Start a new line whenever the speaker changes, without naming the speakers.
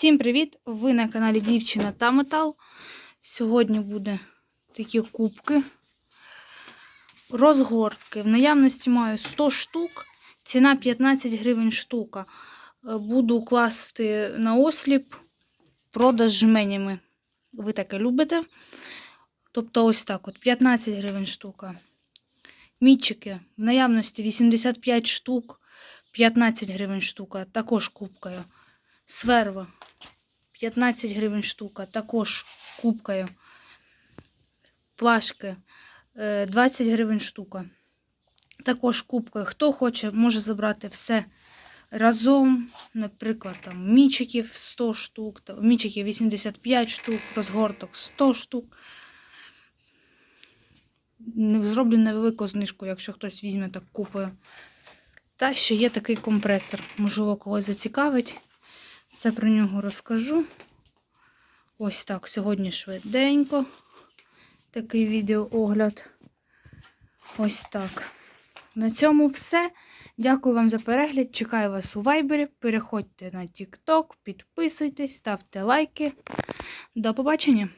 Всім привіт! Ви на каналі Дівчина та Метал. Сьогодні буде такі кубки. Розгортки. В наявності маю 100 штук, ціна 15 гривень штука. Е, Буду класти на осліп продаж жменями. Ви таке любите. Тобто ось так от 15 гривень штука. Мітчики в наявності 85 штук, 15 гривень штука, також кубкою. Сверва 15 гривень штука, також кубкою. Плашки е, 20 гривень штука. Також кубкою. Хто хоче, може забрати все разом. Наприклад, там мічиків 100 штук, мічиків 85 штук, розгорток 100 штук. Зроблю невелику знижку, якщо хтось візьме так купою. Та ще є такий компресор. Можливо, когось зацікавить. Все про нього розкажу. Ось так, сьогодні швиденько. Такий відеоогляд. Ось так. На цьому все. Дякую вам за перегляд. Чекаю вас у вайбері. Переходьте на TikTok, підписуйтесь, ставте лайки. До побачення!